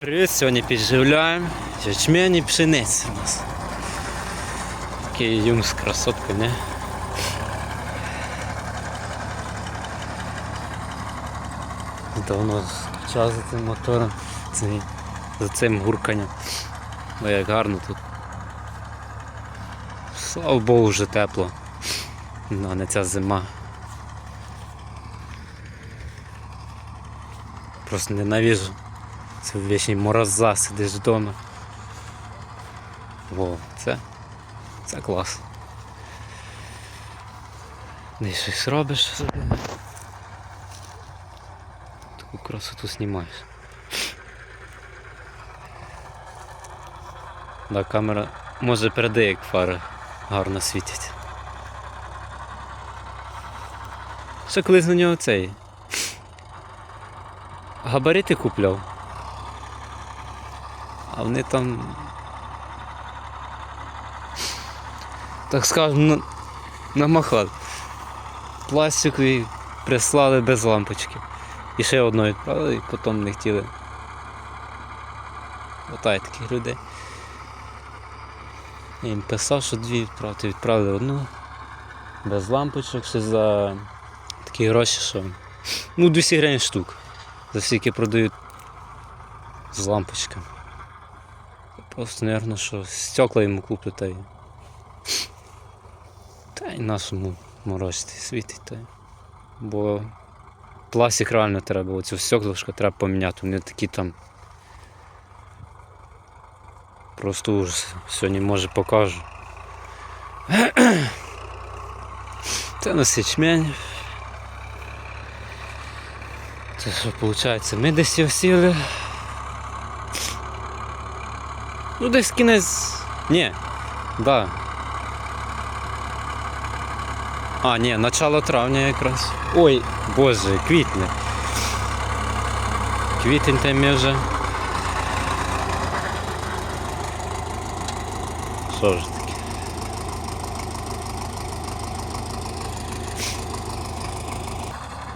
Привіт, сьогодні підживляємо ячмень і пшеницю у нас. Такий юмс красотка, не? Давно час за цим мотором, за цим гурканням. О, як гарно тут. Слава Богу, вже тепло. Ну, а не ця зима. Просто ненавижу. Це вічні мороза, сидиш вдома. Во, це, це клас. Десь щось робиш собі. Таку красоту знімаєш. Да, камера може передає, як фари гарно світять. Ще колись на нього цей. Габарити купляв. А вони там. Так скажемо, на- намахали. Пластикові прислали без лампочки. І ще одну відправили, і потім не хотіли. Отає таких людей. Я їм писав, що дві відправити, відправили одну. Без лампочок, ще за такі гроші, що. Ну, 200 гривень штук. За всі, які продають з лампочками. Просто, наверное, що стекла йому куплю та й. Та й нашому морозити світить та. Бо пластик реально треба, оцю стеклышко треба поміняти, вони такі там. Просто ужас. Сьогодні може покажу. Це на січмень. Це що виходить? Ми десь його сіли. Ну десь кінець. Ні. Да. А, ні, начало травня якраз. Ой, боже, квітня. Квітень там вже. Що ж таке?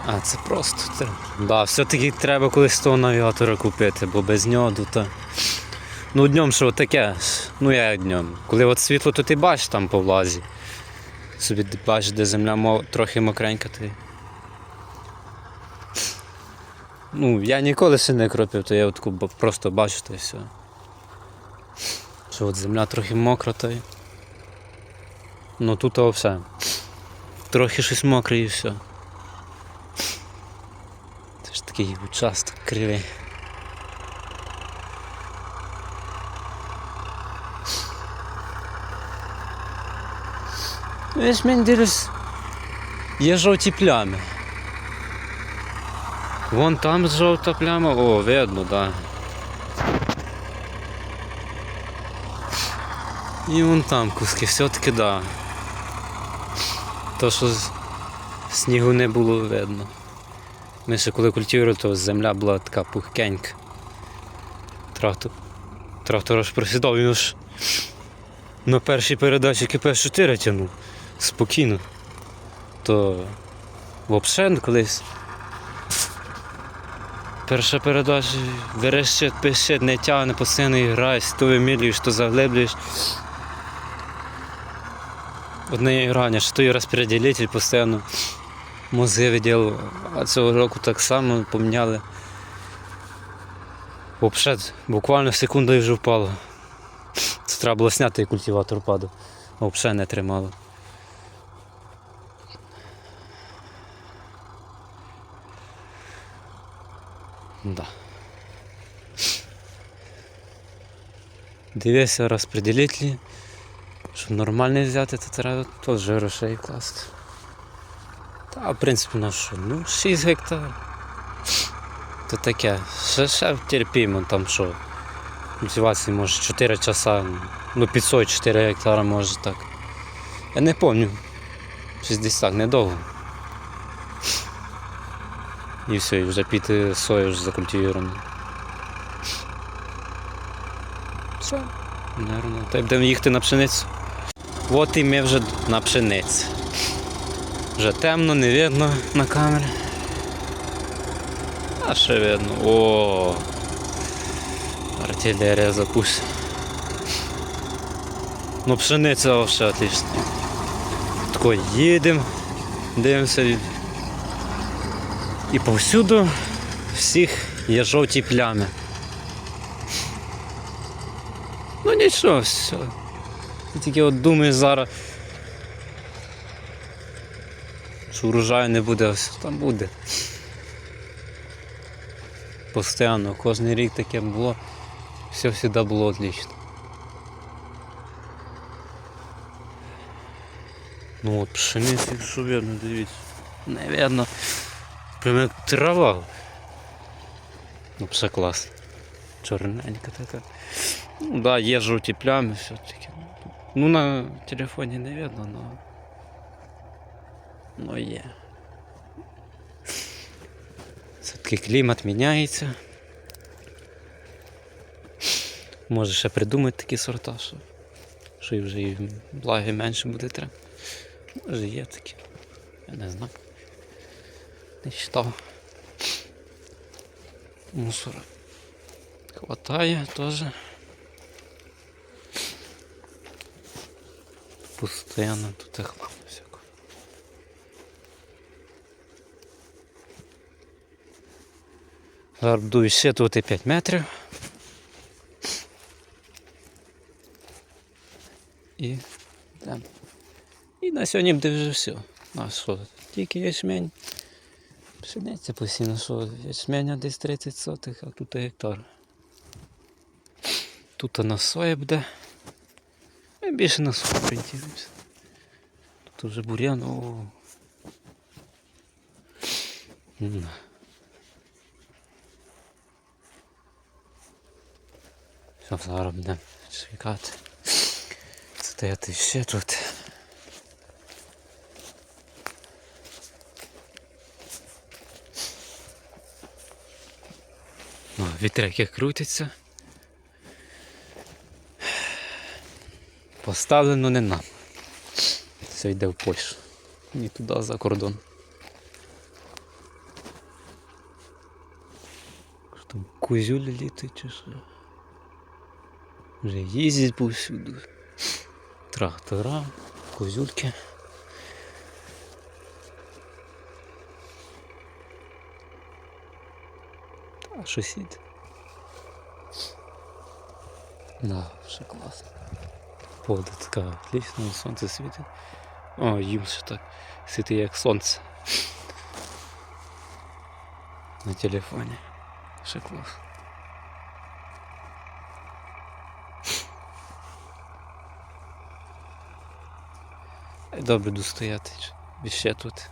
А, це просто це. Да, все-таки треба колись того навігатора купити, бо без нього то. Ну днем що таке, ну я днем. Коли от світло, то ти бачиш там по влазі. Собі бачиш, де земля мо- трохи мокренька, ти. Ну, я ніколи ще не кропив, то я от просто бачу і все. Що от земля трохи мокра, то й. Ну тут все. Трохи щось мокре і все. Це ж такий участок кривий. Мені дивлюсь, є жовті плями. Вон там жовта пляма, о, видно, да. І вон там куски, все-таки да. То, що снігу не було видно. Ми ще коли культивували, то земля була така пухкенька. Трактор, трактор аж просідав, він аж на першій передачі КП-4 тягнув. Спокійно. То взагалі колись. Перша передача верещить, пищить, не тягне, постійно граєш, то вимілюєш, то заглиблюєш. Одне граєш, то і розпределитель постійно мозги виділив. А цього року так само поміняли. Взагалі, буквально секунду вже впало. Це треба було зняти і культиватор падав. Взагалі не тримало. Да. Дивися розпределителі. Щоб нормальний взяти, то треба теж грошей класти. Та, в принципі, на що? Ну, 6 гектар. То таке. Ще, ще терпімо там що. Культивації може 4 часа. Ну, 500 4 гектара може так. Я не пам'ятаю. Щось десь так, недовго. І все, і вже піти сою вже закультивіровано. Все, наверное. Та й будемо їхати на пшеницю. От і ми вже на пшениці. Вже темно, не видно на камері. А ще видно. О, артилерія запустить. Ну, пшениця вообще отлично. Тако їдемо, дивимося. І- повсюду всіх є жовті плями. Ну нічого, все. Ти тільки от думаєш зараз. Що урожаю не буде, а все там буде. Постоянно, кожен рік таке було, все завжди було отлично. Ну от пшениці, що видно, дивіться. Не видно. Прямо як трава. Ну, все класно. Чорненька така. Ну да, є жовті плями, все-таки. Ну на телефоні не видно, но. Ну є. Все-таки клімат міняється. Може ще придумати такі сорта, що, що вже і влаги менше буде треба. Може є такі. Я не знаю. Не читав. Мусора. Хватає теж. Постоянно тут хлам всяко. Зараз ще тут 5 метрів. І йдемо. І на сьогодні буде вже все. А що? Тільки ячмень. Пшениця постійно, що ячменя десь 30 сотих, а тут гектар. Тут на соя буде. Ми більше на сою орієнтуємося. Тут вже бур'ян. О. Все, зараз будемо чекати. Стояти ще тут. О, вітряки крутяться. Поставлено не нам. Все йде в Польщу. Ні туди за кордон. Що там кузюлі літають чи що? Вже їздять повсюду. Трактора, козюльки. Щось іде. Да, все класно. Погода така отлічна, сонце світить. О, їм ще так світить як сонце. На телефоні. Ще клас. Добре достояти. Ще тут.